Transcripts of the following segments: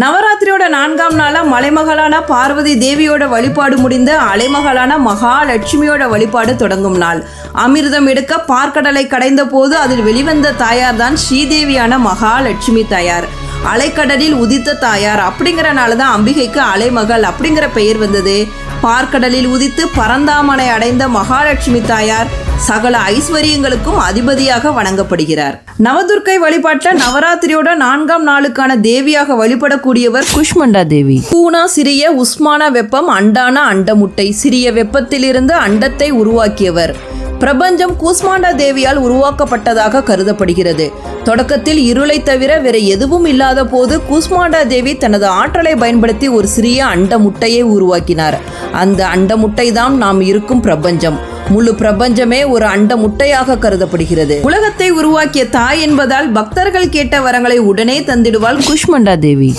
நவராத்திரியோட நான்காம் நாளா மலைமகளான பார்வதி தேவியோட வழிபாடு முடிந்து அலைமகளான மகாலட்சுமியோட வழிபாடு தொடங்கும் நாள். அமிர்தம் எடுக்க பார்க்கடலை கடைந்த போது அதில் வெளிவந்த தாயார் தான் ஸ்ரீதேவியான மகாலட்சுமி தாயார். அலைக்கடலில் உதித்த தாயார் அப்படிங்கிறனால தான் அம்பிகைக்கு அலைமகள் அப்படிங்கிற பெயர் வந்தது. பார்க்கடலில் உதித்து பரந்தாமனை அடைந்த மகாலட்சுமி தாயார் சகல ஐஸ்வர்யங்களுக்கும் அதிபதியாக வணங்கப்படுகிறார். நவதுர்க்கை வழிபாட்டில் நவராத்திரியோட நான்காம் நாளுக்கான தேவியாக வழிபடக்கூடியவர் குஷ்மண்டா தேவி. பூனா சிறிய உஸ்மான வெப்பம் அண்டான அண்டமுட்டை சிறிய வெப்பத்திலிருந்து அண்டத்தை உருவாக்கியவர். பிரபஞ்சம் கூஸ்மாண்டா தேவியால் உருவாக்கப்பட்டதாக கருதப்படுகிறது. தொடக்கத்தில் இருளை தவிர வேற எதுவும் இல்லாத போது குஸ்மாண்டா தேவி தனது ஆற்றலை பயன்படுத்தி ஒரு சிறிய அண்ட முட்டையை உருவாக்கினார். அந்த அண்ட முட்டை தான் நாம் இருக்கும் பிரபஞ்சம். முழு பிரபஞ்சமே ஒரு அண்ட முட்டையாக கருதப்படுகிறது. உலகத்தை உருவாக்கிய தாய் என்பதால் பக்தர்கள் கேட்ட வரங்களை உடனே தந்திடுவாள் குஷ்மண்டா தேவி.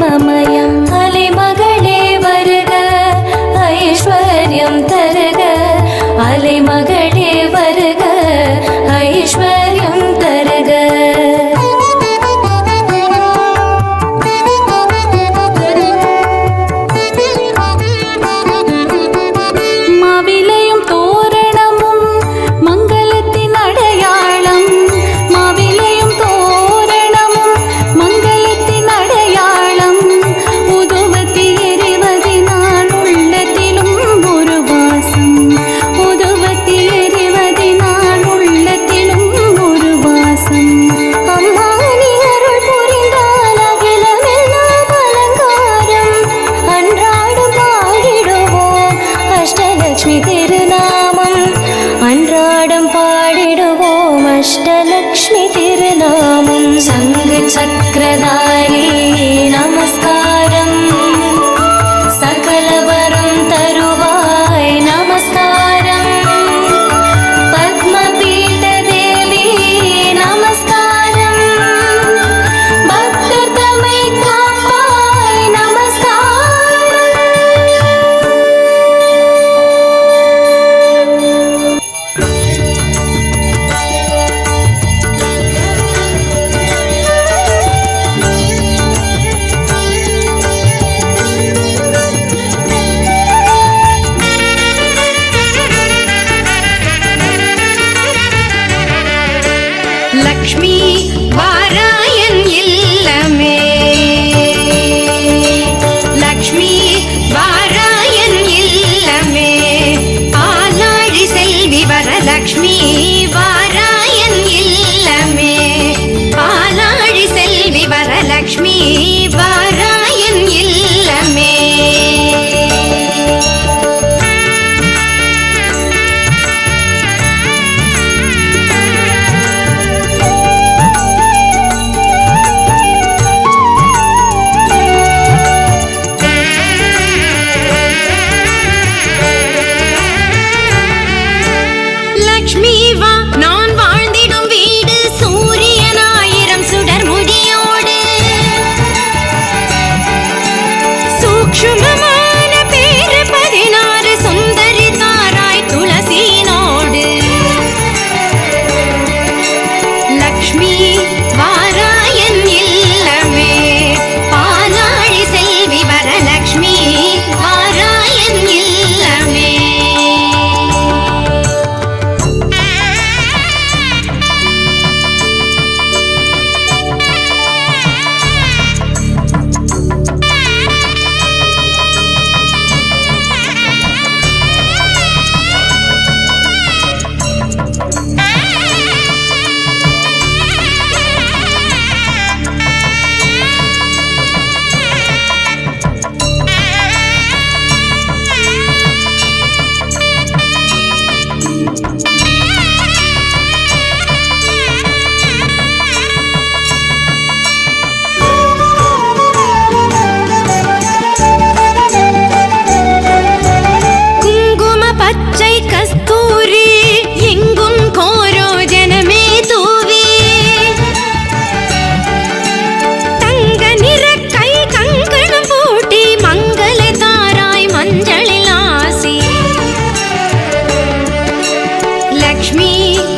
ಮಮಯ लक्ष्मी तेरे लक्ष्मी chemin. me